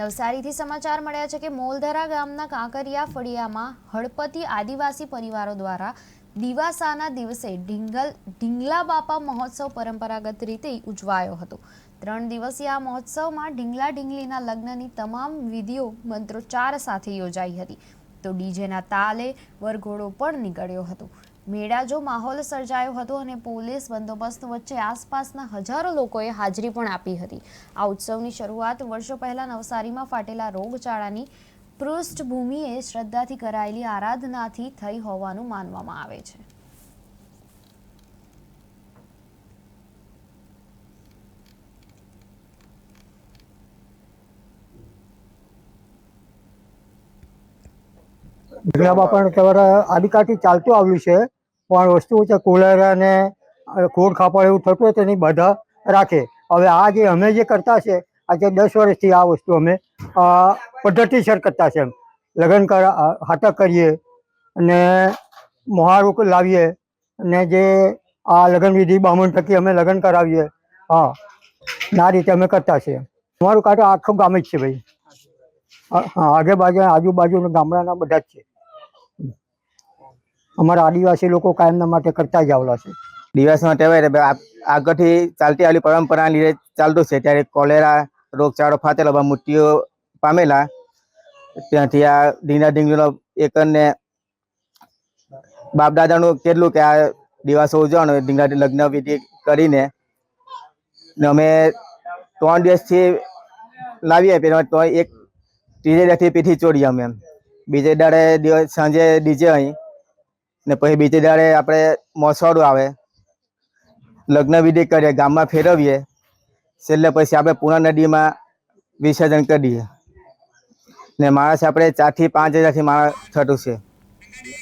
નવસારીથી સમાચાર મળ્યા છે કે મોલધરા ગામના કાંકરિયા ફળિયામાં હળપતિ આદિવાસી પરિવારો દ્વારા દિવાસાના દિવસે ઢીંગલ ઢીંગલા બાપા મહોત્સવ પરંપરાગત રીતે ઉજવાયો હતો. ત્રણ દિવસીય આ મહોત્સવમાં ઢીંગલા ઢીંગલીના લગ્નની તમામ વિધિઓ મંત્રોચ્ચાર સાથે યોજાઈ હતી. તો ડીજેના તાલે વરઘોડો પણ નીકળ્યો હતો. મેળાજો માહોલ સર્જાયો હતો અને પોલીસ બંદોબસ્ત વચ્ચે આસપાસના હજારો લોકોએ હાજરી પણ આપી હતી. આ ઉત્સવની શરૂઆત વર્ષો પહેલા નવસારીમાં ફાટેલા રોગચાળાની પૃષ્ઠભૂમિએ શ્રદ્ધાથી કરાયેલી આરાધનાથી થઈ હોવાનું માનવામાં આવે છે. ભીખલા પણ તમારે આદિકાળથી ચાલતું આવ્યું છે, પણ વસ્તુ છે કોલેરા ને કોડ ખાપડ એવું થતું હોય તેની બધા રાખે. હવે આ જે અમે જે કરતા છે, આજે દસ વર્ષથી આ વસ્તુ અમે પદ્ધતિસર કરતા છે એમ. લગ્ન હાટક કરીએ અને મોહારું લાવીએ અને જે આ લગ્ન વિધિ બામણ થકી અમે લગ્ન કરાવીએ. હા, આ રીતે અમે કરતા છીએ. અમારું કાંટો આખું ગામ જ છે ભાઈ. આગે બાજુ આજુબાજુ ગામડાના બધા જ છે. અમારા આદિવાસી લોકો કાયમના માટે કરતા જ આવેલા છે. દિવસનો તહેવાર આગળથી ચાલતી આવેલી પરંપરાના લીધે ચાલતું છે. ત્યારે કોલેરા, રોગચાળો ફાટેલો બધા મૃત્યુ પામેલા. ત્યાંથી આ ડીંગા ઢીંગલીનો એકને બાપ દાદાનું કેટલું કે આ દિવસો ઉજવવાનો ઢીંગા લગ્ન વિધિ કરીને અમે ત્રણ દિવસથી લાવીએ. પેલા તો એક ત્રીજે દાડથી પીઠી ચોડીએ અમે એમ. બીજે દાડે સાંજે ડીજે અહીં. ને પછી બીજે દાડે આપણે મોસવાડું આવે. લગ્ન વિધિ કરીએ, ગામમાં ફેરવીએ. છેલ્લે પછી આપણે પૂર્ણા નદીમાં વિસર્જન કરીએ ને માણસ આપણે ચારથી પાંચ હજારથી માણસ થતું છે.